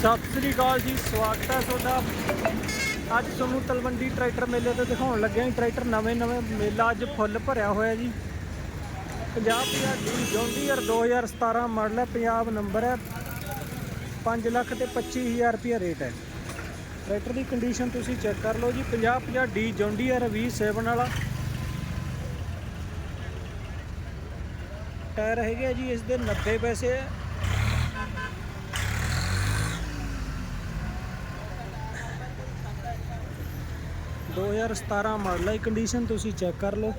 ਸਤਿ ਸ੍ਰੀ ਅਕਾਲ ਜੀ, ਸਵਾਗਤ ਹੈ ਤੁਹਾਡਾ। ਅੱਜ ਤੁਹਾਨੂੰ ਤਲਵੰਡੀ ਟਰੈਕਟਰ ਮੇਲੇ ਤੇ ਦਿਖਾਉਣ ਲੱਗੇ ਹਾਂ। ਟਰੈਕਟਰ ਨਵੇਂ ਨਵੇਂ ਮੇਲਾ ਅੱਜ ਫੁੱਲ ਭਰਿਆ ਹੋਇਆ ਜੀ। 50 ਡੀ ਜੌਂਡੀਅਰ 2017 ਮਾਡਲ ਹੈ, ਪੰਜਾਬ ਨੰਬਰ ਹੈ। 5 ਲੱਖ ਤੇ 25000 ਰੁਪਏ ਰੇਟ ਹੈ। ਟਰੈਕਟਰ ਦੀ ਕੰਡੀਸ਼ਨ ਤੁਸੀਂ ਚੈੱਕ ਕਰ ਲਓ ਜੀ। 50 50 ਡੀ ਜੌਂਡੀਅਰ 27 ਵਾਲਾ। ਟਾਇਰ ਹੈਗੇ ਆ ਜੀ, ਇਸ ਦੇ 90 ਪੈਸੇ ਹੈ। 2017 ਮਾਡਲ ਹੈ ਕੰਡੀਸ਼ਨ ਤੁਸੀਂ ਚੈੱਕ ਕਰ ਲਓ।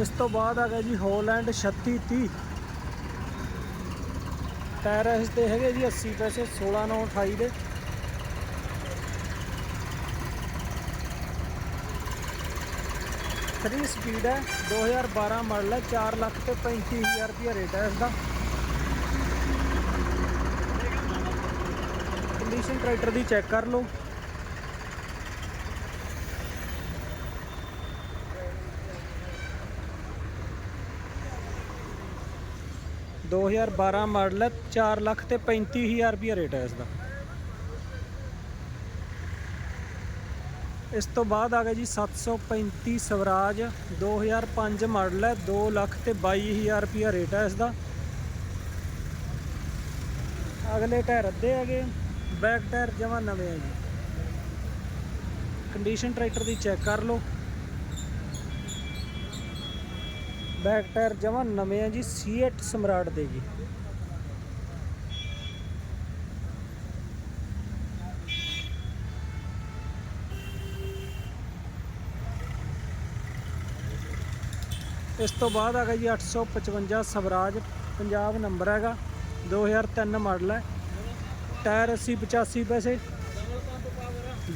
ਇਸ ਤੋਂ ਬਾਅਦ ਆ ਗਿਆ ਜੀ ਹੋਲੈਂਡ 3630 ਟਾਇਰ ਇਸ ਦੇ ਹੈਗੇ ਜੀ 80 ਪੈਸੇ 16 9 28 ਦੇ। ਥਰੀ ਸਪੀਡ ਹੈ। 2012 ਮਾਡਲ ਹੈ। 4 ਲੱਖ ਤੇ 35000 ਰੁਪਏ ਰੇਟ ਹੈ ਇਸ ਦਾ ਕੰਡੀਸ਼ਨ ਟਰੈਕਟਰ ਦੀ ਚੈੱਕ ਕਰ ਲਓ। ਦੋ 2012 ਮਾਡਲ ਹੈ। 4 ਲੱਖ ਤੇ 35000 ਰੁਪਏ ਰੇਟ ਹੈ ਇਸ ਦਾ ਇਸ ਤੋਂ ਬਾਅਦ ਆ ਗਿਆ ਜੀ 735 ਸਵਰਾਜ 2005 ਮਾਡਲ ਹੈ 2 ਲੱਖ ਤੇ 22000 ਰੁਪਿਆ ਰੇਟ ਹੈ ਇਸ ਦਾ ਅਗਲੇ ਟਾਇਰ ਅੱਧੇ ਹੈਗੇ ਬੈਕ ਟਾਇਰ ਜਮਾ ਨਵੇਂ ਆ ਜੀ। ਕੰਡੀਸ਼ਨ ਟਰੈਕਟਰ ਦੀ ਚੈੱਕ ਕਰ ਲਓ। ਬੈਕ ਟਾਇਰ ਜਮਾ ਨਵੇਂ ਆ ਜੀ C8 ਸਮਰਾਟ ਦੇ ਜੀ। ਇਸ ਤੋਂ ਬਾਅਦ ਹੈਗਾ ਜੀ 855 ਸਵਰਾਜ, ਪੰਜਾਬ ਨੰਬਰ ਹੈਗਾ 2003 ਮਾਡਲ ਹੈ। ਟਾਇਰ 80 85 ਪੈਸੇ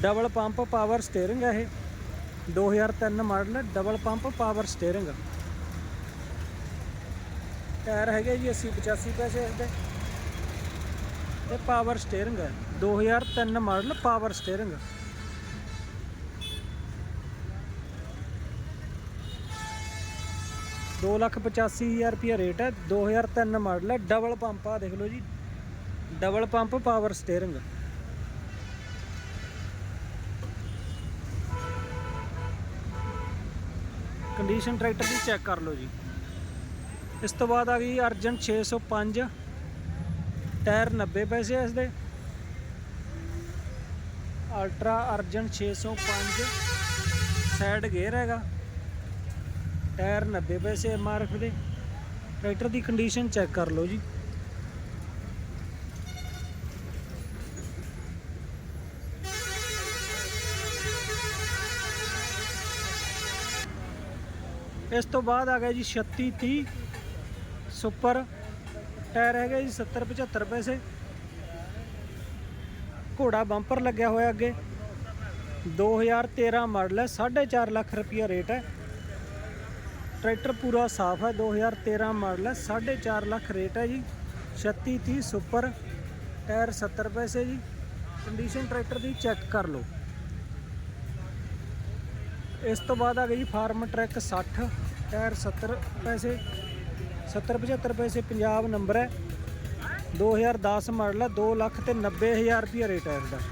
ਡਬਲ ਪੰਪ ਪਾਵਰ ਸਟੀering ਹੈ ਇਹ। 2003 model double pump power steering tyre ਹੈਗੇ ਜੀ 80 85 ਪੈਸੇ ਇਸ ਦੇ ਤੇ ਪਾਵਰ ਸਟੀering ਹੈ 2003 ਮਾਡਲ ਪਾਵਰ ਸਟੀering 285000 ਰੁਪਏ ਰੇਟ ਹੈ। 2003 ਮਾਡਲ ਹੈ। ਡਬਲ ਪੰਪ ਆ, ਦੇਖ ਲਓ ਜੀ। Double pump power steering condition tractor ਦੀ ਚੈੱਕ ਕਰ ਲਓ ਜੀ। ਇਸ ਤੋਂ ਬਾਅਦ ਆ ਗਈ ਅਰਜਨ 605 ਟਾਇਰ 90 ਪੈਸੇ ਇਸ ਦੇ ਅਲਟਰਾ ਅਰਜਨ 605 ਸਾਈਡ ਗੇਅਰ ਹੈਗਾ। ਟਾਇਰ 90 ਪੈਸੇ ਐਮਆਰਐਫ ਦੇ। ਟਰੈਕਟਰ ਦੀ ਕੰਡੀਸ਼ਨ ਚੈੱਕ ਕਰ ਲਓ ਜੀ। ਇਸ ਤੋਂ ਬਾਅਦ ਆ ਗਿਆ ਜੀ 36 30 ਸੁਪਰ। ਟਾਇਰ ਹੈਗਾ ਜੀ 70 75 ਪੈਸੇ। ਘੋੜਾ ਬੰਪਰ ਲੱਗਿਆ ਹੋਇਆ ਅੱਗੇ। 2013 ਮਾਡਲ ਹੈ 4.5 ਲੱਖ ਰੁਪਿਆ ਰੇਟ ਹੈ। ਟਰੈਕਟਰ ਪੂਰਾ ਸਾਫ਼ ਹੈ 2013 ਮਾਡਲ ਹੈ 4.5 ਲੱਖ ਰੇਟ ਹੈ ਜੀ 36 30 ਸੁਪਰ ਟਾਇਰ 70 ਪੈਸੇ ਜੀ, ਕੰਡੀਸ਼ਨ ਟਰੈਕਟਰ ਦੀ ਚੈੱਕ ਕਰ ਲਓ। ਇਸ ਤੋਂ ਬਾਅਦ ਆ ਗਈ ਫਾਰਮ ਟਰੈਕ 60 ਟਾਇਰ 70 ਪੈਸੇ 70 75 ਪੈਸੇ ਪੰਜਾਬ ਨੰਬਰ ਹੈ 2010 ਮਾਡਲ ਹੈ 2 ਲੱਖ ਤੇ 90000 ਰੁਪਏ ਰੇਟ ਹੈ ਇਸਦਾ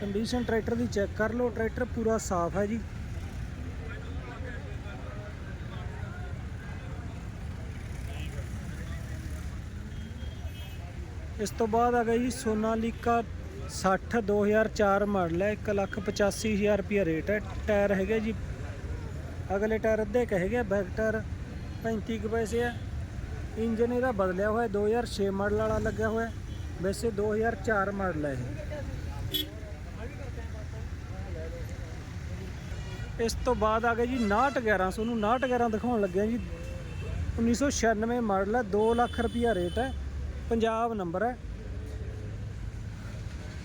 ਕੰਡੀਸ਼ਨ ਟਰੈਕਟਰ ਦੀ ਚੈੱਕ ਕਰ ਲਓ, ਟਰੈਕਟਰ ਪੂਰਾ ਸਾਫ਼ ਹੈ ਜੀ। ਇਸ ਤੋਂ ਬਾਅਦ ਆ ਗਿਆ ਜੀ ਸੋਨਾਲੀਕਾ 60 2004 ਮਾਡਲ ਹੈ 185000 ਰੁਪਏ ਰੇਟ ਹੈ। ਟਾਇਰ ਹੈਗੇ ਜੀ, ਅਗਲੇ ਟਾਇਰ ਅੱਧੇ ਕਹੇ ਗਏ ਬੈਕ ਟਾਇਰ 35 ਕੁ ਪੈਸੇ ਆ। ਇੰਜਨ ਇਹਦਾ ਬਦਲਿਆ ਹੋਇਆ 2006 ਮਾਡਲ ਵਾਲਾ ਲੱਗਿਆ ਹੋਇਆ ਵੈਸੇ 2004 ਮਾਡਲ ਹੈ ਇਹ। ਇਸ ਤੋਂ ਬਾਅਦ ਆ ਗਿਆ ਜੀ 6911 ਨੂੰ 6911 ਦਿਖਾਉਣ ਲੱਗਿਆ ਜੀ। 1996 ਮਾਡਲ ਹੈ। 2 ਲੱਖ ਰੁਪਿਆ ਰੇਟ ਹੈ। ਪੰਜਾਬ ਨੰਬਰ ਹੈ।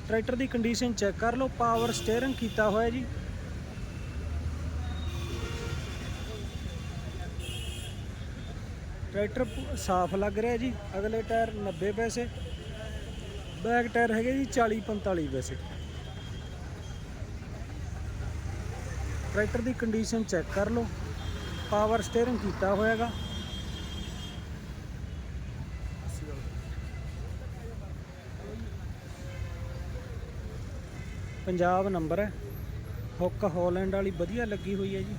ਟਰੈਕਟਰ ਦੀ ਕੰਡੀਸ਼ਨ ਚੈੱਕ ਕਰ ਲਓ। ਪਾਵਰ ਸਟੀਅਰਿੰਗ ਕੀਤਾ ਹੋਇਆ ਜੀ। ਟਰੈਕਟਰ ਸਾਫ਼ ਲੱਗ ਰਿਹਾ ਜੀ। ਅਗਲੇ ਟਾਇਰ 90 ਪੈਸੇ। ਬੈਕ ਟਾਇਰ ਹੈਗੇ ਜੀ 40 45 ਪੈਸੇ। ਟਰੈਕਟਰ ਦੀ ਕੰਡੀਸ਼ਨ ਚੈੱਕ ਕਰ ਲਓ। ਪਾਵਰ ਸਟੀਅਰਿੰਗ ਕੀਤਾ ਹੋਇਆਗਾ। ਪੰਜਾਬ ਨੰਬਰ ਹੈ। ਹੁੱਕ ਹਾਲੈਂਡ ਵਾਲੀ ਵਧੀਆ ਲੱਗੀ ਹੋਈ ਹੈ ਜੀ।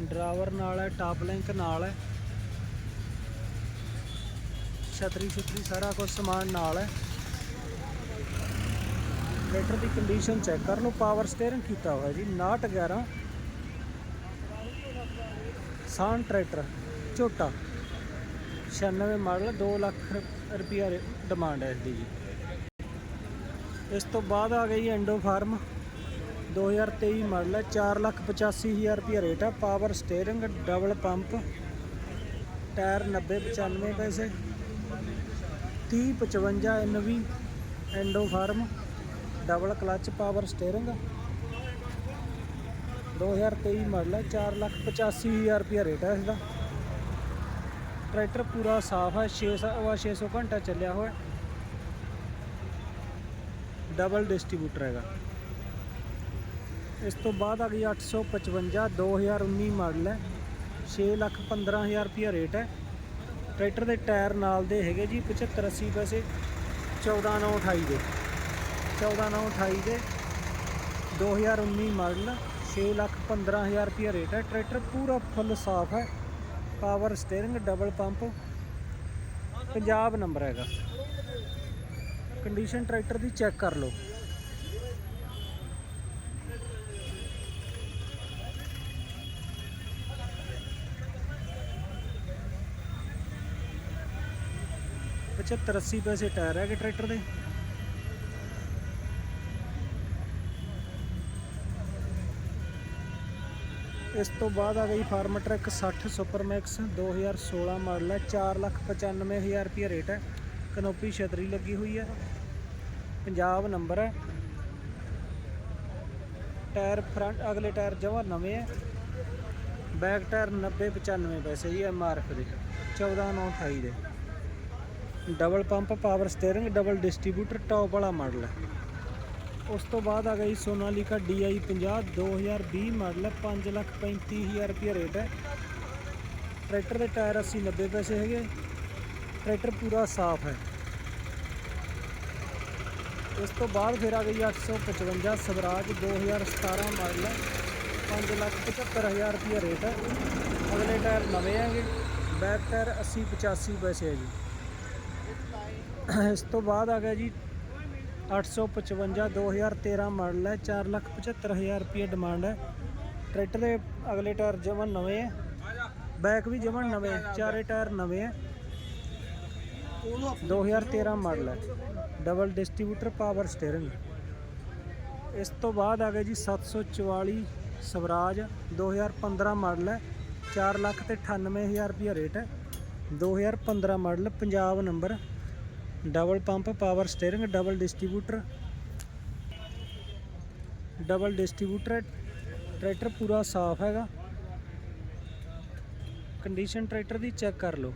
ਡਰਾਈਵਰ ਨਾਲ ਹੈ, ਟਾਪ ਲਿੰਕ ਨਾਲ ਹੈ। ਛਤਰੀ ਛਤਰੀ ਸਾਰਾ ਕੁਝ ਸਮਾਨ ਨਾਲ ਹੈ। ਟਰੈਕਟਰ ਦੀ ਕੰਡੀਸ਼ਨ ਚੈੱਕ ਕਰ ਲਓ ਪਾਵਰ ਸਟੀਅਰਿੰਗ ਕੀਤਾ ਹੋਇਆ ਜੀ 911 ਸਾਨ ਟਰੈਕਟਰ, ਝੋਟਾ। 96 ਮਾਡਲ 2 ਲੱਖ ਰੁਪਿਆ ਡਿਮਾਂਡ ਹੈ ਇਸ ਦੀ ਜੀ। ਇਸ ਤੋਂ ਬਾਅਦ ਆ ਗਈ ਐਂਡੋ ਫਾਰਮ। 2023 ਮਾਡਲ ਹੈ 4 ਲੱਖ 85 ਹਜ਼ਾਰ ਰੁਪਿਆ ਰੇਟ ਹੈ। Power steering double pump tyre 90 95 ਪੈਸੇ। 30 55 NV Indo Farm. Double clutch power steering. 2023 model ਹੈ 4 ਲੱਖ 85 ਹਜ਼ਾਰ ਰੁਪਿਆ ਰੇਟ ਹੈ ਇਸ ਦਾ ਟਰੈਕਟਰ ਪੂਰਾ ਸਾਫ਼ ਹੈ 6 ਸਵਾ 600 ਘੰਟਾ ਚੱਲਿਆ ਹੋਇਆ ਡਬਲ ਡਿਸਟ੍ਰੀਬਿਊਟਰ ਹੈਗਾ। ਇਸ ਤੋਂ ਬਾਅਦ ਆ ਗਈ 855 2019 ਮਾਡਲ ਹੈ। 6 ਲੱਖ 15 ਹਜ਼ਾਰ ਰੁਪਿਆ ਰੇਟ ਹੈ। ਟਰੈਕਟਰ ਦੇ ਟਾਇਰ ਨਾਲ ਦੇ ਹੈਗੇ ਜੀ 75 80 ਪੈਸੇ 14 9 28 ਦੇ। 14 9 28 ਦੇ 2019 ਮਾਡਲ 6 ਲੱਖ 15 ਹਜ਼ਾਰ ਰੁਪਿਆ ਰੇਟ ਹੈ। ਟਰੈਕਟਰ ਪੂਰਾ ਫੁੱਲ ਸਾਫ਼ ਹੈ। Power steering, double pump. Punjab number ਹੈਗਾ। ਕੰਡੀਸ਼ਨ ਟਰੈਕਟਰ ਦੀ ਚੈੱਕ ਕਰ ਲਓ। ਪਝੱਤਰ 80 ਪੈਸੇ ਟਾਇਰ ਹੈਗੇ ਟਰੈਕਟਰ ਦੇ। ਇਸ ਤੋਂ ਬਾਅਦ ਆ ਗਈ Farmtrac 60 super max 2016 model ਹੈ 495000 ਰੁਪਏ ਰੇਟ ਹੈ ਕਨੋਪੀ ਛਤਰੀ ਲੱਗੀ ਹੋਈ ਹੈ ਪੰਜਾਬ ਨੰਬਰ ਹੈ ਟਾਇਰ ਫਰੰਟ, ਅਗਲੇ ਟਾਇਰ ਜਵਾ ਨਵੇਂ ਹੈ ਬੈਕ ਟਾਇਰ 90 95 ਪੈਸੇ ਜੀ ਐਮਆਰਐਫ ਦੇ 14 9 28 ਦੇ। Double pump, power steering, double distributor, top ਵਾਲਾ ਮਾਡਲ ਹੈ ਉਸ ਤੋਂ ਬਾਅਦ ਆ ਗਈ ਸੋਨਾਲੀਕਾ DI 50 2020 ਮਾਡਲ ਹੈ 5 ਲੱਖ 35000 ਰੁਪਏ ਰੇਟ ਹੈ। ਟਰੈਕਟਰ ਦੇ ਟਾਇਰ 80 90 ਪੈਸੇ ਹੈਗੇ ਟਰੈਕਟਰ ਪੂਰਾ ਸਾਫ਼ ਹੈ। ਇਸ ਤੋਂ ਬਾਅਦ ਫਿਰ ਆ ਗਈ 855 ਸਵਰਾਜ 2017 ਮਾਡਲ ਹੈ 5 ਲੱਖ 75000 ਰੁਪਏ ਰੇਟ ਹੈ। ਅਗਲੇ ਟਾਇਰ ਨਵੇਂ ਹੈਗੇ, ਬੈਕ ਟਾਇਰ 80 85 ਪੈਸੇ ਹੈ ਜੀ। ਇਸ ਤੋਂ ਬਾਅਦ ਆ ਗਿਆ ਜੀ 855 2013 ਮਾਡਲ ਹੈ। 4 ਲੱਖ 75000 ਰੁਪਏ ਡਿਮਾਂਡ ਹੈ। ਟਰੈਕਟਰ ਦੇ ਅਗਲੇ ਟਾਇਰ ਜਮਨ ਨਵੇਂ ਹੈ। ਬੈਕ ਵੀ ਜਮਨ ਨਵੇਂ ਹੈ। ਚਾਰੇ ਟਾਇਰ ਨਵੇਂ ਹੈ। 2013 ਮਾਡਲ ਹੈ। ਡਬਲ ਡਿਸਟ੍ਰੀਬਿਊਟਰ ਪਾਵਰ ਸਟੀਅਰਿੰਗ ਇਸ ਤੋਂ ਬਾਅਦ ਆ ਗਿਆ ਜੀ 744 ਸਵਰਾਜ। 2015 ਮਾਡਲ ਹੈ। 4 ਲੱਖ ਤੇ 98000 ਰੁਪਏ ਰੇਟ ਹੈ। 2015 model, Punjab number double pump, power steering, double distributor. Double distributor, tractor ਪੂਰਾ ਸਾਫ਼ ਹੈਗਾ। ਕੰਡੀਸ਼ਨ ਟਰੈਕਟਰ ਦੀ ਚੈੱਕ ਕਰ ਲਓ।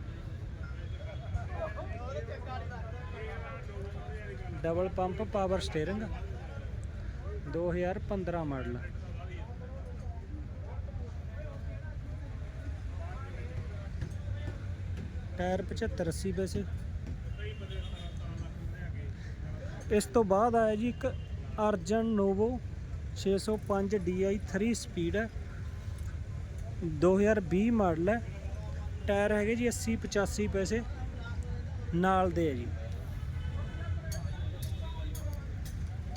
Double pump, power steering 2015 model. Tyre 75 80 ਪੈਸੇ ਇਸ ਤੋਂ ਬਾਅਦ ਆਇਆ ਜੀ ਇੱਕ ਅਰਜਨ ਨੋਵੋ 605 DI 3 ਸਪੀਡ ਹੈ। 2020 ਮਾਡਲ ਹੈ। ਟਾਇਰ ਹੈਗੇ ਜੀ 80 85 ਪੈਸੇ। ਨਾਲ ਦੇ ਹੈ ਜੀ।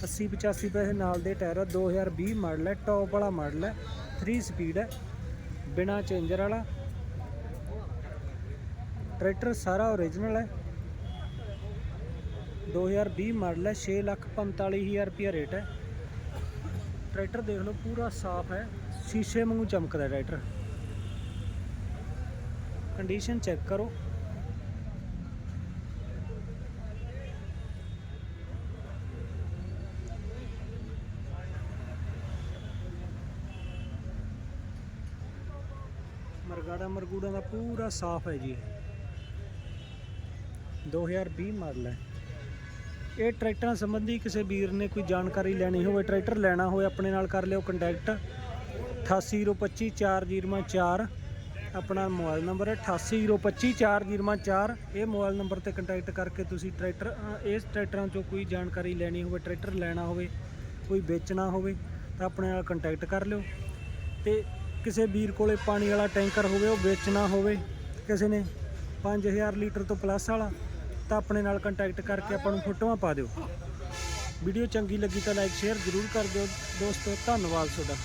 80 85 ਪੈਸੇ ਨਾਲ ਦੇ ਟਾਇਰ ਆ। 2020 ਮਾਡਲ ਹੈ। ਟੌਪ ਵਾਲਾ ਮਾਡਲ ਹੈ। 3 ਸਪੀਡ ਹੈ। ਬਿਨਾ ਚੇਂਜਰ ਵਾਲਾ। ਟਰੈਕਟਰ ਸਾਰਾ ਓਰੀਜਨਲ ਹੈ। 2020 ਮਾਡਲ ਹੈ 6 ਲੱਖ 45000 ਰੁਪਏ ਰੇਟ ਹੈ। ਟਰੈਕਟਰ ਦੇਖ ਲਓ, ਪੂਰਾ ਸਾਫ਼ ਹੈ, ਸ਼ੀਸ਼ੇ ਵਾਂਗੂ ਚਮਕਦਾ ਟਰੈਕਟਰ। ਕੰਡੀਸ਼ਨ ਚੈੱਕ ਕਰੋ। ਮਰਗਾੜਾ ਮਰਗੂੜਾ ਦਾ ਪੂਰਾ ਸਾਫ਼ ਹੈ ਜੀ। ਇਹ 2020 ਮਾਡਲ ਹੈ। ਇਹ ਟਰੈਕਟਰਾਂ ਸੰਬੰਧੀ ਕਿਸੇ ਵੀਰ ਨੇ ਕੋਈ ਜਾਣਕਾਰੀ ਲੈਣੀ ਹੋਵੇ, ਟਰੈਕਟਰ ਲੈਣਾ ਹੋਵੇ, ਆਪਣੇ ਨਾਲ ਕਰ ਲਿਓ ਕੰਟੈਕਟ 88025404 ਆਪਣਾ ਮੋਬਾਈਲ ਨੰਬਰ ਹੈ 88025404 ਇਹ ਮੋਬਾਈਲ ਨੰਬਰ ਤੇ ਕੰਟੈਕਟ ਕਰਕੇ ਤੁਸੀਂ ਟਰੈਕਟਰ ਇਸ ਟਰੈਕਟਰਾਂ ਚੋਂ ਕੋਈ ਜਾਣਕਾਰੀ ਲੈਣੀ ਹੋਵੇ, ਟਰੈਕਟਰ ਲੈਣਾ ਹੋਵੇ, ਕੋਈ ਵੇਚਣਾ ਹੋਵੇ, ਤਾਂ ਆਪਣੇ ਨਾਲ ਕੰਟੈਕਟ ਕਰ ਲਿਓ। ਤੇ ਕਿਸੇ ਵੀਰ ਕੋਲੇ ਪਾਣੀ ਵਾਲਾ ਟੈਂਕਰ ਹੋਵੇ, ਉਹ ਵੇਚਣਾ ਹੋਵੇ ਕਿਸੇ ਨੇ 5000 ਲੀਟਰ ਤੋਂ ਪਲੱਸ ਵਾਲਾ। ਤਾਂ ਆਪਣੇ ਨਾਲ ਕੰਟੈਕਟ ਕਰਕੇ ਆਪਾਂ ਨੂੰ ਫੋਟੋਆਂ ਪਾ ਦਿਓ। ਵੀਡੀਓ ਚੰਗੀ ਲੱਗੀ ਤਾਂ ਲਾਈਕ ਸ਼ੇਅਰ ਜ਼ਰੂਰ ਕਰ ਦਿਓ। ਦੋਸਤੋ, ਧੰਨਵਾਦ ਤੁਹਾਡਾ।